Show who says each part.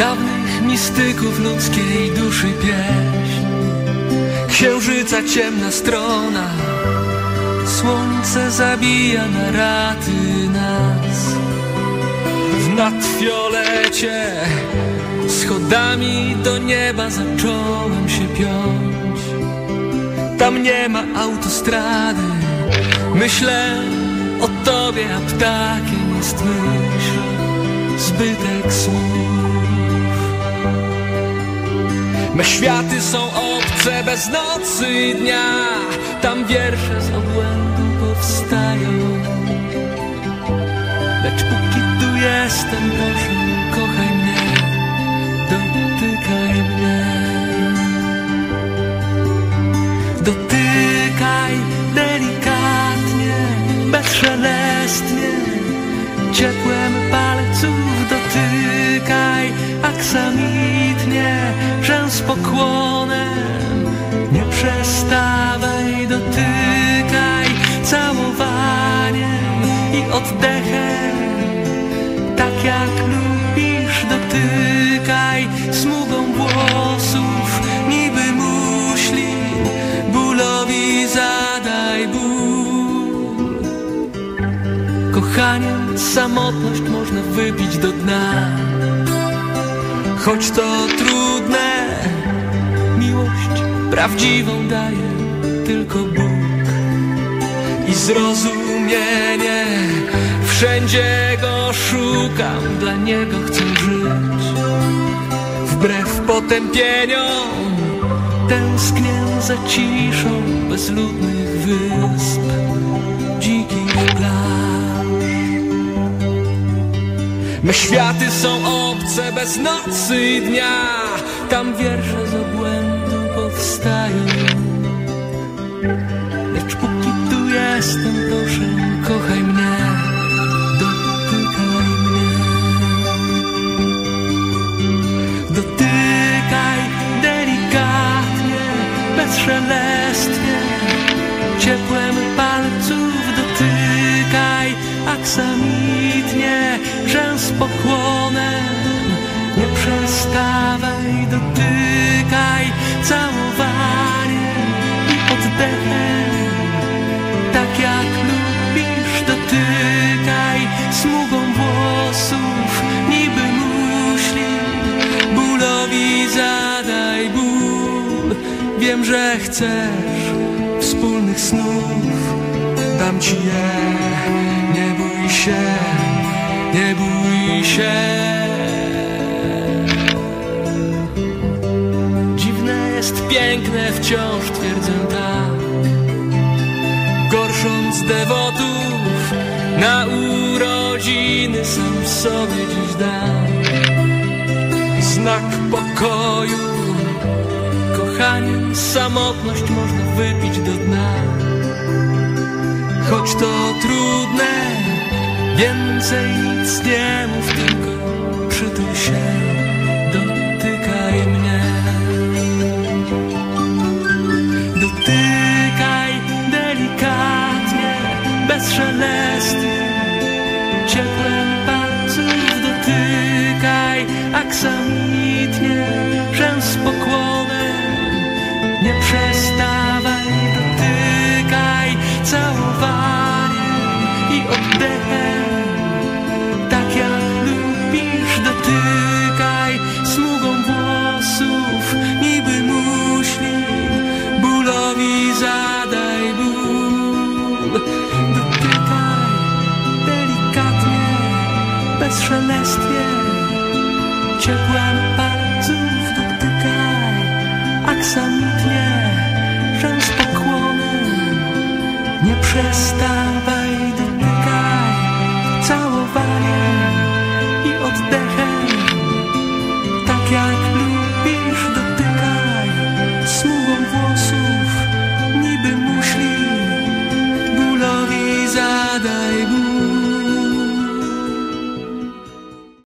Speaker 1: Dawnych mistyków ludzkiej duszy pieśń. Księżyca ciemna strona Słońce zabija na raty nas. W nadfiolecie Schodami do nieba zacząłem się piąć. Tam nie ma autostrady Myślę o tobie, a ptakiem jest myśl. Zbytek słów Me światy są obce bez nocy i dnia Tam wiersze z obłędu powstają. Lecz póki tu jestem, proszę, kochaj mnie Dotykaj mnie dotykaj aksamitnie Rzęs pokłonem Nie przestawaj, dotykaj całowaniem i oddechem Tak jak lubisz, dotykaj smugą włosów Niby muśli, bólowi zadaj ból. Kochaniem samotność można wypić do dna Choć to trudne, miłość prawdziwą daje tylko Bóg. I zrozumienie, wszędzie go szukam, dla niego chcę żyć. Wbrew potępieniom, tęsknię za ciszą bezludnych wysp Światy są obce bez nocy i dnia. Tam wiersze z obłędu powstają. Lecz póki tu jestem, proszę, kochaj mnie. Dotykaj mnie. Dotykaj delikatnie, bezszelestnie. Ciepłem palców dotykaj Rzęs pokłonem. Nie przestawaj, dotykaj całowaniem i oddechem Tak jak lubisz, dotykaj smugą włosów. Niby muśli, bólowi zadaj ból. Wiem, że chcesz wspólnych snów. Dam ci je, nie bój się, nie bój się. Dziwne jest piękne, wciąż twierdzę tak. Gorsząc dewotów na urodziny Sam sobie dziś dam. Znak pokoju. Kochaniem samotność można wypić do dna. Choć to trudne, więcej nic nie mów, tylko przytul się, bezszelestnie Ciepłem